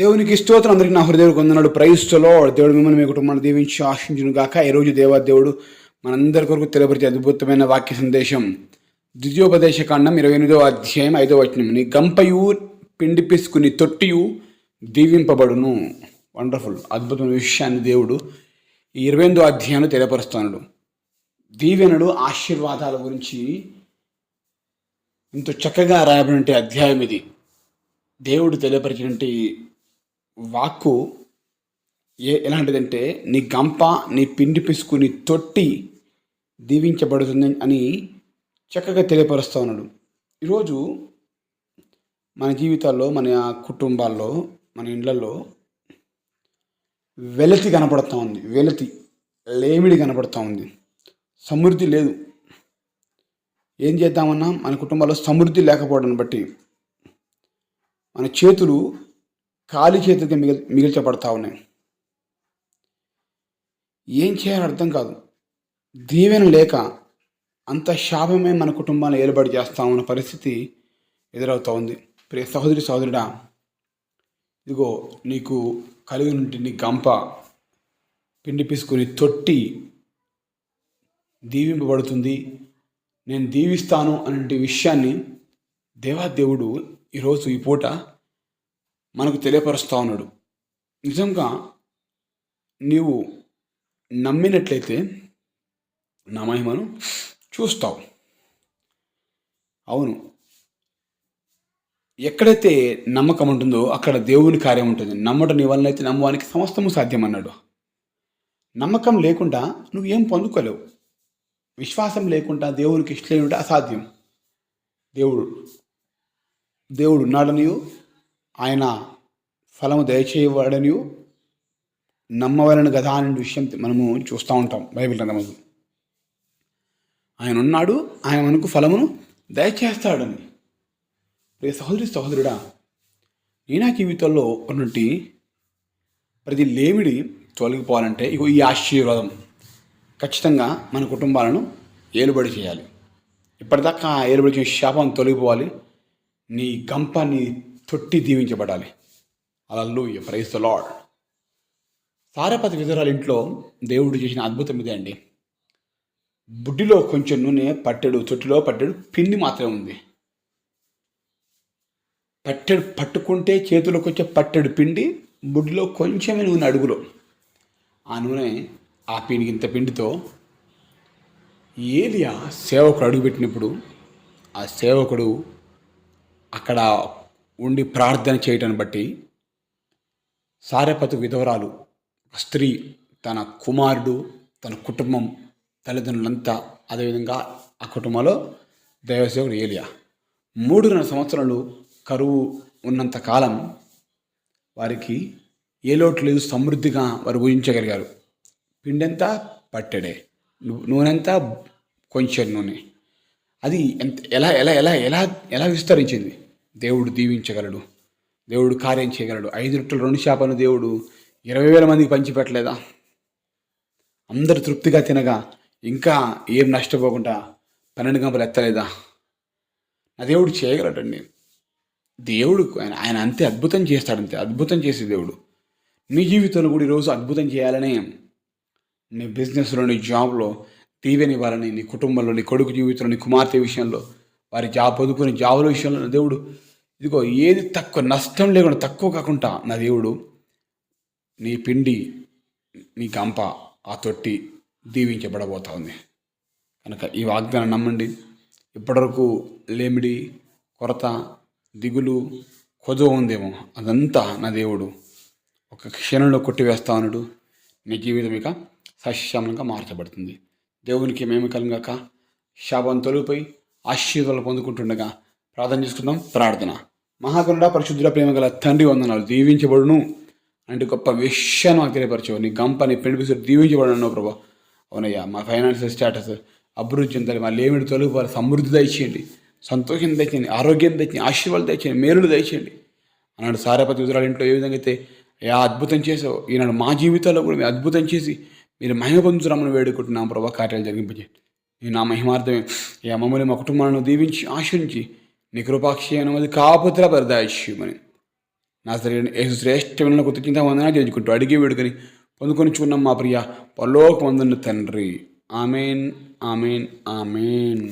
దేవునికి స్తోత్రం. అందరికీ నా హృదయం కొందనాడు ప్రైస్తులో దేవుడు మిమ్మల్ని మీ కుటుంబాన్ని దీవించి ఆశించును గాక. ఈరోజు దేవాదేవుడు మనందరి కొరకు తెలియపరిచే అద్భుతమైన వాక్య సందేశం. ద్వితీయోపదేశ కాండం ఇరవై ఎనిమిదో అధ్యాయం ఐదో వచనం. నీ గంపయు పిండి పిసుకుని తొట్టియు దీవింపబడును. వండర్ఫుల్ అద్భుతమైన విషయాన్ని దేవుడు ఈ ఇరవై ఎనిమిదో అధ్యాయంలో తెలియపరుస్తున్నాడు. దీవెనలు ఆశీర్వాదాల గురించి ఎంతో చక్కగా రాయబడిన అధ్యాయం ఇది. దేవుడు తెలియపరిచినటువంటి వాక్కు ఏ ఎలాంటిదంటే నీ గంప నీ పిండి పిసుకు నీ తొట్టి దీవించబడుతుంది అని చక్కగా తెలియపరుస్తూ ఉన్నాడు. ఈరోజు మన జీవితాల్లో మన కుటుంబాల్లో మన ఇళ్ళల్లో వెలతి కనపడుతూ ఉంది. వెలతి లేమిడి కనపడుతూ ఉంది. సమృద్ధి లేదు. ఏం చేద్దామన్నా మన కుటుంబాల్లో సమృద్ధి లేకపోవడం బట్టి మన చేతులు ఖాళీ చేతికి మిగిల్ మిగిల్చబడతా ఉన్నాయి. ఏం చేయాలో అర్థం కాదు. దీవెన లేక అంత శాపమే మన కుటుంబాన్ని ఏలుబడి చేస్తామన్న పరిస్థితి ఎదురవుతూ ఉంది. ప్రియ సహోదరి సహోదరుడా ఇదిగో నీకు కలిగి నుండి నీ గంప పిండి పిసుకుని తొట్టి దీవింపబడుతుంది. నేను దీవిస్తాను అనే విషయాన్ని దేవాదేవుడు ఈరోజు ఈ పూట మనకు తెలియపరుస్తూ ఉన్నాడు. నిజంగా నీవు నమ్మినట్లయితే నా మహిమను చూస్తావు. అవును. ఎక్కడైతే నమ్మకం ఉంటుందో అక్కడ దేవుని కార్యం ఉంటుంది. నమ్మటం నీ వలన అయితే నమ్మవానికి సమస్తము సాధ్యం అన్నాడు నమ్మకం లేకుండా నువ్వు ఏం పొందుకోలేవు. విశ్వాసం లేకుండా దేవునికి ఇష్టలేనుంటే అసాధ్యం. దేవుడు దేవుడు ఉన్నాడనియో ఆయన ఫలము దయచేయవాడని నమ్మవలను గదా అనే విషయం మనము చూస్తూ ఉంటాం బైబిల్ గ్రంథము ఆయన ఉన్నాడు ఆయన మనకు ఫలమును దయచేస్తాడని. ప్రతి సహోదరి సహోదరుడా నేనా జీవితంలో ఉన్నటువంటి ప్రతి లేమిడి తొలగిపోవాలంటే ఇగో ఈ ఆశీర్వాదం ఖచ్చితంగా మన కుటుంబాలను ఏలుబడి చేయాలి. ఇప్పటిదాకా ఏలుబడి చేసిన శాపం తొలగిపోవాలి. నీ గంప నీ తొట్టి దీవించబడాలి. అలల్లు ప్రైస్ ద లాడ్ సారపతి విధురాలు ఇంట్లో దేవుడు చేసిన అద్భుతం ఇదే అండి. బుడ్డిలో కొంచెం నూనె పట్టెడు తొట్టిలో పట్టెడు పిండి మాత్రమే ఉంది. పట్టెడు పట్టుకుంటే చేతిలోకి వచ్చే పట్టెడు పిండి బుడ్డిలో కొంచెమే నూనె అడుగులో. ఆ నూనె ఆ పిండి ఇంత పిండితో ఏలియా సేవకుడు అడుగుపెట్టినప్పుడు ఆ సేవకుడు అక్కడ ఉండి ప్రార్థన చేయటాన్ని బట్టి సారెపతు విధవరాలు స్త్రీ తన కుమారుడు తన కుటుంబం తల్లిదండ్రులంతా అదేవిధంగా ఆ కుటుంబంలో దైవసేవుడు ఏలియా. మూడున్నర సంవత్సరాలు కరువు ఉన్నంత కాలం వారికి ఏ లోటు లేదు సమృద్ధిగా వారు ఊహించగలిగారు పిండెంత పట్టెడే నూనెంతా కొంచెం నూనె. అది ఎంత ఎలా ఎలా ఎలా ఎలా ఎలా విస్తరించింది? దేవుడు దీవించగలడు. దేవుడు కార్యం చేయగలడు. ఐదు రొట్టెలు రెండు చేపలను దేవుడు ఇరవై వేల మందికి పంచిపెట్టలేదా? అందరు తృప్తిగా తినగా ఇంకా ఏం నష్టపోకుండా పన్నెండు గంపలు ఎత్తలేదా? నా దేవుడు చేయగలడండి. దేవుడు ఆయన ఆయన అంతే అద్భుతం చేస్తాడంతే. అద్భుతం చేసే దేవుడు. నీ జీవితంలో కూడా ఈరోజు అద్భుతం చేయాలనే నీ బిజినెస్లో నీ జాబ్లో దీవెనివ్వాలని నీ కుటుంబంలో నీ కొడుకు జీవితంలో నీ కుమార్తె విషయంలో వారి జాబ్ పొదుకుని జాబుల విషయంలో దేవుడు ఇదిగో ఏది తక్కువ నష్టం లేకుండా తక్కువ కాకుండా నా దేవుడు నీ పిండి నీ గంప ఆ తొట్టి దీవించబడబోతా ఉంది. కనుక ఈ వాగ్దానం నమ్మండి. ఇప్పటివరకు లేమిడి కొరత దిగులు కొదువ ఉందేమో అదంతా నా దేవుడు ఒక క్షణంలో కొట్టివేస్తా ఉన్నాడు. నీ జీవితం ఇక సస్యశ్యామలంగా మార్చబడుతుంది. దేవునికి మేము కలిగాక శాపం తొలిపోయి ఆశీర్వాదాలు పొందుకుంటుండగా ప్రార్థన చేసుకుందాం ప్రార్థన. మహాకరుడ పరిశుద్ధుల ప్రేమ గల తండ్రి వందనాలు. దీవించబడును. అంటే గొప్ప విషయాన్ని మాకు తెలియపరచవు నీ గంప నీ పెండిపిస్తూ దీవించబడను ప్రభా. అవునయ్యా మా ఫైనాన్షియల్ స్టేటస్ అభివృద్ధి చెందాలి. మా లేమిడి తొలగిపోవాలి సమృద్ధి దయచేయండి. సంతోషం దయచేయండి. ఆరోగ్యం దయచేయండి. ఆశీర్వాదాలు దయచేయండి. మేలులు దయచేయండి. అన్నాడు సారాపతి ఉదరాలు ఇంట్లో ఏ విధంగా అయితే యా అద్భుతం చేసావు ఈనాడు మా జీవితాల్లో కూడా మీరు అద్భుతం చేసి మీరు మహిమ పొందుతున్నామని వేడుకుంటున్నాం ప్రభా. కార్యాలు జరిగింపజేయండి. నీ నా మహిమార్థమే. యా మమ్మల్ని మా కుటుంబాలను దీవించి ఆశ్రయించి నీ కృపాక్షి అనుమతి కాపుతల పరిదాయిష్యమని. నా సరైన యేసు శ్రేష్టమైన కృతజ్ఞత వందనా చేసుకుంటూ అడిగి వేడుకని పొందుకొని చూన్నాం మా ప్రియ పరలోక వందన తండ్రి. Amen amen amen.